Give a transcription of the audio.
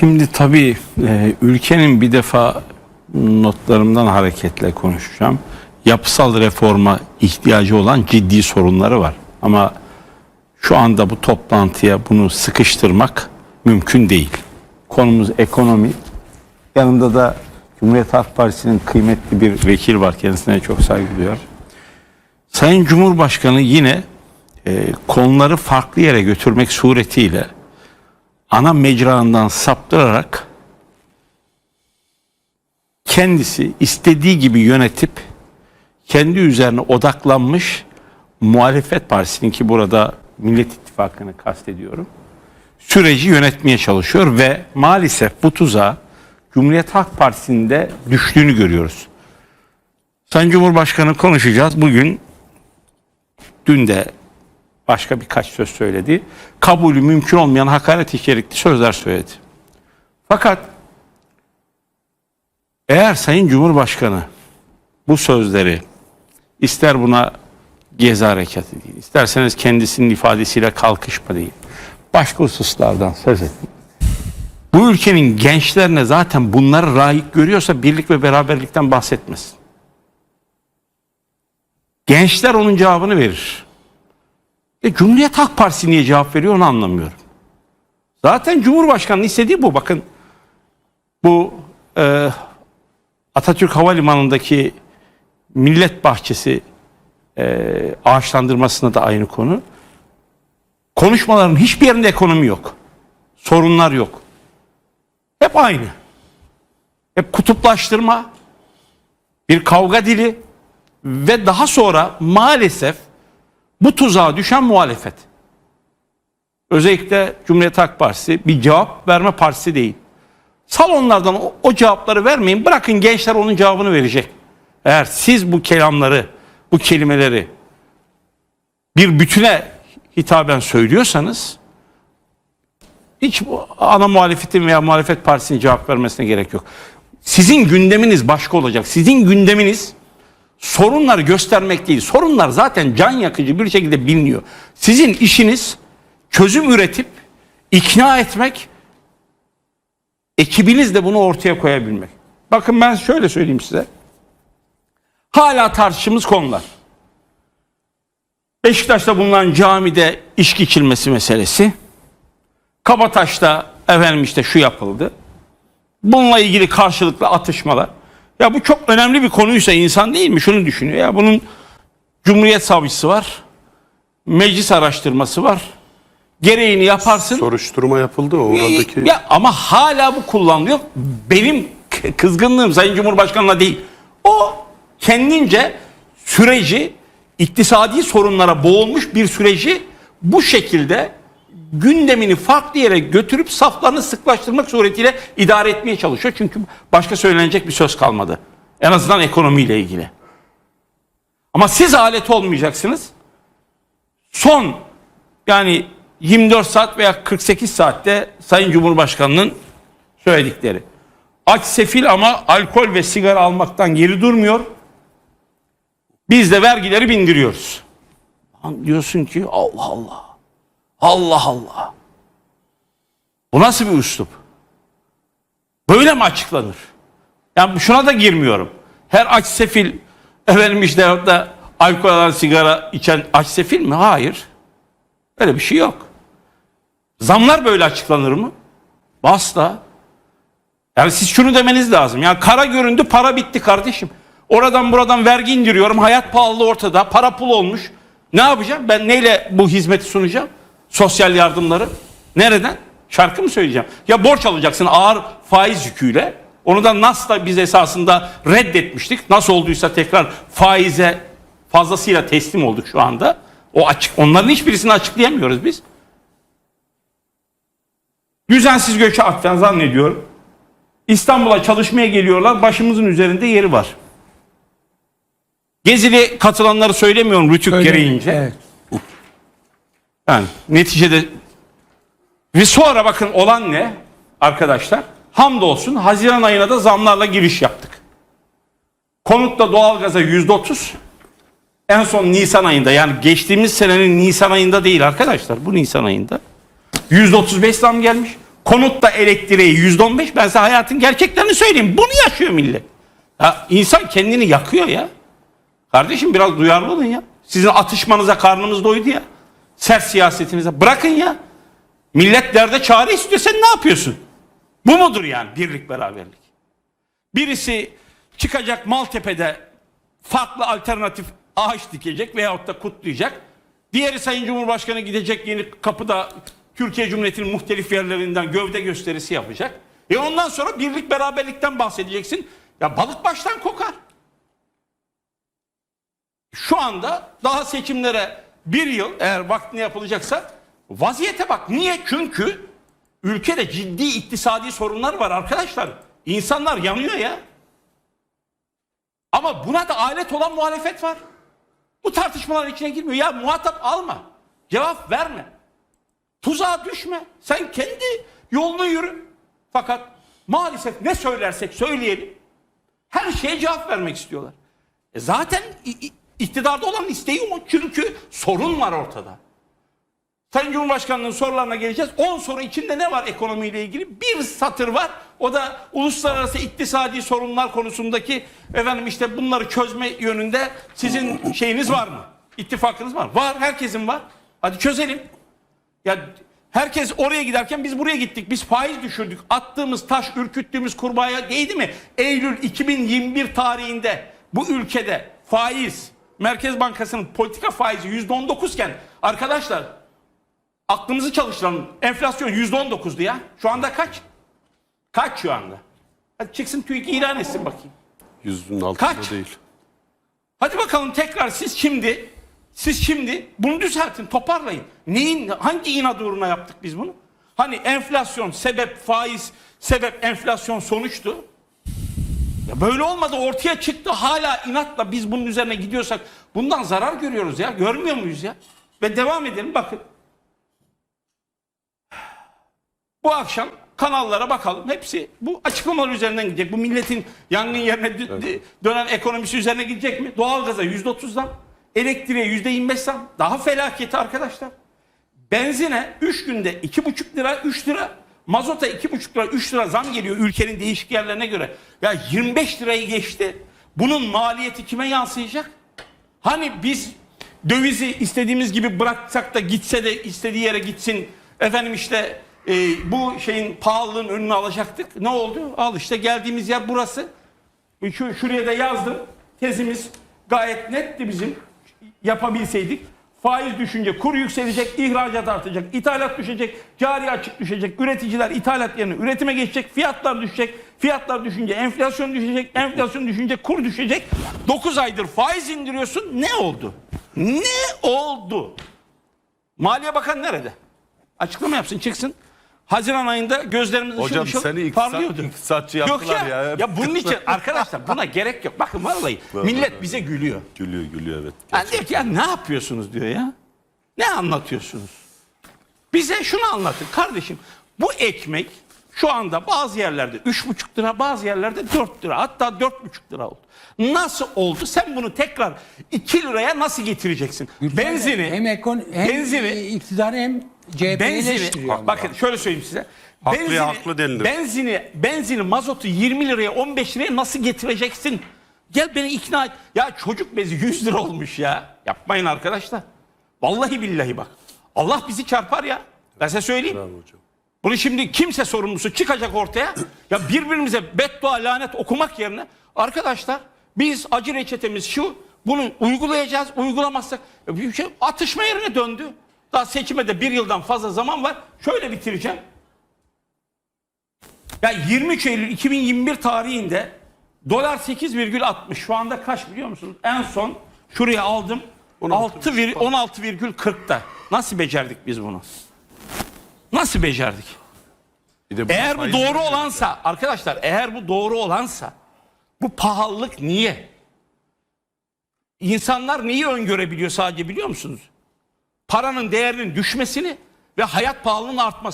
Şimdi tabii e, ülkenin bir defa notlarımdan hareketle konuşacağım. Yapısal reforma ihtiyacı olan ciddi sorunları var. Ama şu anda bu toplantıya bunu sıkıştırmak mümkün değil. Konumuz ekonomi. Yanımda da Cumhuriyet Halk Partisi'nin kıymetli bir vekil var. Kendisine çok saygı duyuyorum. Sayın Cumhurbaşkanı yine e, konuları farklı yere götürmek suretiyle ana mecrağından saptırarak kendisi istediği gibi yönetip kendi üzerine odaklanmış muhalefet partisinin ki burada Millet İttifakı'nı kastediyorum süreci yönetmeye çalışıyor ve maalesef bu tuzağa Cumhuriyet Halk Partisi'nin de düştüğünü görüyoruz. Sayın Cumhurbaşkanı konuşacağız. Bugün dün de başka birkaç söz söyledi. Kabulü mümkün olmayan hakaret içerikli sözler söyledi. Fakat eğer Sayın Cumhurbaşkanı bu sözleri ister buna gezi hareketi değil, isterseniz kendisinin ifadesiyle kalkışma değil, başka hususlardan söz edin. Bu ülkenin gençlerine zaten bunları layık görüyorsa birlik ve beraberlikten bahsetmesin. Gençler onun cevabını verir. E, Cumhuriyet Halk Partisi niye cevap veriyor onu anlamıyorum. Zaten Cumhurbaşkanı'nın istediği bu. Bakın bu e, Atatürk Havalimanı'ndaki millet bahçesi e, ağaçlandırmasında da aynı konu. Konuşmaların hiçbir yerinde ekonomi yok. Sorunlar yok. Hep aynı. Hep kutuplaştırma, bir kavga dili ve daha sonra maalesef bu tuzağa düşen muhalefet. Özellikle Cumhuriyet Halk Partisi bir cevap verme partisi değil. Salonlardan o, o cevapları vermeyin. Bırakın gençler onun cevabını verecek. Eğer siz bu kelamları, bu kelimeleri bir bütüne hitaben söylüyorsanız hiç ana muhalefetin veya muhalefet partisinin cevap vermesine gerek yok. Sizin gündeminiz başka olacak. Sizin gündeminiz sorunları göstermek değil. Sorunlar zaten can yakıcı bir şekilde biliniyor. Sizin işiniz çözüm üretip ikna etmek, ekibiniz de bunu ortaya koyabilmek. Bakın ben şöyle söyleyeyim size. Hala tartıştığımız konular. Beşiktaş'ta bulunan camide içki içilmesi meselesi. Kabataş'ta efendim işte şu yapıldı. Bununla ilgili karşılıklı atışmalar. Ya bu çok önemli bir konuysa insan değil mi? Şunu düşünüyor. Ya bunun Cumhuriyet Savcısı var. Meclis araştırması var. Gereğini yaparsın. Soruşturma yapıldı o oradaki. Ya ama hala bu kullanılıyor. Benim kızgınlığım Sayın Cumhurbaşkanı'na değil. O kendince süreci iktisadi sorunlara boğulmuş bir süreci bu şekilde gündemini farklı yere götürüp saflarını sıklaştırmak suretiyle idare etmeye çalışıyor. Çünkü başka söylenecek bir söz kalmadı. En azından ekonomiyle ilgili. Ama siz alet olmayacaksınız. Son yani 24 saat veya 48 saatte Sayın Cumhurbaşkanı'nın söyledikleri. Aç sefil ama alkol ve sigara almaktan geri durmuyor. Biz de vergileri bindiriyoruz. Diyorsun ki Allah Allah. Allah Allah. Bu nasıl bir üslup? Böyle mi açıklanır? Yani şuna da girmiyorum. Her aç sefil efendim işte da alkol alan sigara içen aç sefil mi? Hayır. Öyle bir şey yok. Zamlar böyle açıklanır mı? Asla. Yani siz şunu demeniz lazım. Yani kara göründü para bitti kardeşim. Oradan buradan vergi indiriyorum. Hayat pahalı ortada. Para pul olmuş. Ne yapacağım? Ben neyle bu hizmeti sunacağım? Sosyal yardımları. Nereden? Şarkı mı söyleyeceğim? Ya borç alacaksın ağır faiz yüküyle. Onu da NAS'ta biz esasında reddetmiştik. Nasıl olduysa tekrar faize fazlasıyla teslim olduk şu anda. O açık, onların hiçbirisini açıklayamıyoruz biz. Düzensiz göçe atfen zannediyorum. İstanbul'a çalışmaya geliyorlar. Başımızın üzerinde yeri var. Gezili katılanları söylemiyorum rütük Öyle, gereğince. evet. Yani neticede ve sonra bakın olan ne arkadaşlar? Hamdolsun Haziran ayına da zamlarla giriş yaptık. Konutta doğalgaza yüzde otuz. En son Nisan ayında yani geçtiğimiz senenin Nisan ayında değil arkadaşlar bu Nisan ayında. Yüzde otuz beş zam gelmiş. Konutta elektriği yüzde on beş. Ben size hayatın gerçeklerini söyleyeyim. Bunu yaşıyor millet. Ya insan kendini yakıyor ya. Kardeşim biraz duyarlı olun ya. Sizin atışmanıza karnımız doydu ya. Sert siyasetinize. Bırakın ya. Millet derde çare istiyor. Sen ne yapıyorsun? Bu mudur yani birlik beraberlik? Birisi çıkacak Maltepe'de farklı alternatif ağaç dikecek veyahut da kutlayacak. Diğeri Sayın Cumhurbaşkanı gidecek yeni kapıda Türkiye Cumhuriyeti'nin muhtelif yerlerinden gövde gösterisi yapacak. E ondan sonra birlik beraberlikten bahsedeceksin. Ya balık baştan kokar. Şu anda daha seçimlere bir yıl eğer vaktine yapılacaksa vaziyete bak. Niye? Çünkü ülkede ciddi iktisadi sorunlar var arkadaşlar. İnsanlar yanıyor ya. Ama buna da alet olan muhalefet var. Bu tartışmalar içine girmiyor. Ya muhatap alma. Cevap verme. Tuzağa düşme. Sen kendi yolunu yürü. Fakat maalesef ne söylersek söyleyelim her şeye cevap vermek istiyorlar. E zaten iktidarda olan isteği o. Çünkü sorun var ortada. Sayın Cumhurbaşkanı'nın sorularına geleceğiz. 10 soru içinde ne var ekonomiyle ilgili? Bir satır var. O da uluslararası iktisadi sorunlar konusundaki efendim işte bunları çözme yönünde sizin şeyiniz var mı? İttifakınız var. Var. Herkesin var. Hadi çözelim. Ya herkes oraya giderken biz buraya gittik. Biz faiz düşürdük. Attığımız taş, ürküttüğümüz kurbağaya değdi mi? Eylül 2021 tarihinde bu ülkede faiz, Merkez Bankası'nın politika faizi %19 iken arkadaşlar aklımızı çalıştıralım. Enflasyon %19'du ya. Şu anda kaç? Kaç şu anda? Hadi çıksın TÜİK ilan etsin bakayım. Yüzünün altında Kaç? değil. Hadi bakalım tekrar siz şimdi siz şimdi bunu düzeltin, toparlayın. Neyin hangi inat uğruna yaptık biz bunu? Hani enflasyon sebep faiz, sebep enflasyon sonuçtu. Ya böyle olmadı ortaya çıktı hala inatla biz bunun üzerine gidiyorsak bundan zarar görüyoruz ya. Görmüyor muyuz ya? Ve devam edelim bakın. Bu akşam kanallara bakalım. Hepsi bu açıklamalar üzerinden gidecek. Bu milletin yangın yerine dö- dönen ekonomisi üzerine gidecek mi? Doğalgaza %30 zam, elektriğe %25 zam. Daha felaketi arkadaşlar. Benzine 3 günde 2,5 lira 3 lira. Mazota 2,5 lira 3 lira zam geliyor ülkenin değişik yerlerine göre. Ya 25 lirayı geçti. Bunun maliyeti kime yansıyacak? Hani biz dövizi istediğimiz gibi bıraksak da gitse de istediği yere gitsin. Efendim işte e, bu şeyin pahalılığın önünü alacaktık. Ne oldu? Al işte geldiğimiz yer burası. Şu, şuraya da yazdım. Tezimiz gayet netti bizim. Yapabilseydik. Faiz düşünce kur yükselecek, ihracat artacak, ithalat düşecek, cari açık düşecek, üreticiler ithalat yerine üretime geçecek, fiyatlar düşecek, fiyatlar düşünce enflasyon düşecek, enflasyon düşünce kur düşecek. 9 aydır faiz indiriyorsun. Ne oldu? Ne oldu? Maliye Bakanı nerede? Açıklama yapsın, çıksın. Haziran ayında gözlerimiz ışıl Hocam ışıl seni iktisat- parlıyordu. iktisatçı Yok yaptılar ya, ya. ya. bunun için arkadaşlar buna gerek yok. Bakın vallahi millet bize gülüyor. Gülüyor gülüyor evet. Yani diyor ki ya ne yapıyorsunuz diyor ya. Ne anlatıyorsunuz? Bize şunu anlatın kardeşim. Bu ekmek şu anda bazı yerlerde 3,5 lira bazı yerlerde 4 lira hatta 4,5 lira oldu. Nasıl oldu? Sen bunu tekrar 2 liraya nasıl getireceksin? Benzini hem ekon hem benzini- iktidarı hem CHP'yi benzini eleştiriyor. ama. bakın şöyle söyleyeyim size. Haklıya haklı denilir. Benzini, benzini, mazotu 20 liraya 15 liraya nasıl getireceksin? Gel beni ikna et. Ya çocuk bezi 100 lira olmuş ya. Yapmayın arkadaşlar. Vallahi billahi bak. Allah bizi çarpar ya. Ben size söyleyeyim. Bravo hocam. Bunu şimdi kimse sorumlusu çıkacak ortaya. Ya birbirimize beddua lanet okumak yerine arkadaşlar biz acı reçetemiz şu. Bunu uygulayacağız. Uygulamazsak ya bir şey atışma yerine döndü. Daha seçime de bir yıldan fazla zaman var. Şöyle bitireceğim. Ya 23 Eylül 2021 tarihinde dolar 8,60 şu anda kaç biliyor musunuz? En son şuraya aldım 6 vir- 16,40'da. Nasıl becerdik biz bunu? Nasıl becerdik? De Eğer bu doğru olansa arkadaşlar eğer bu doğru olansa bu pahalılık niye? İnsanlar neyi öngörebiliyor sadece biliyor musunuz? Paranın değerinin düşmesini ve hayat pahalılığının artmasını.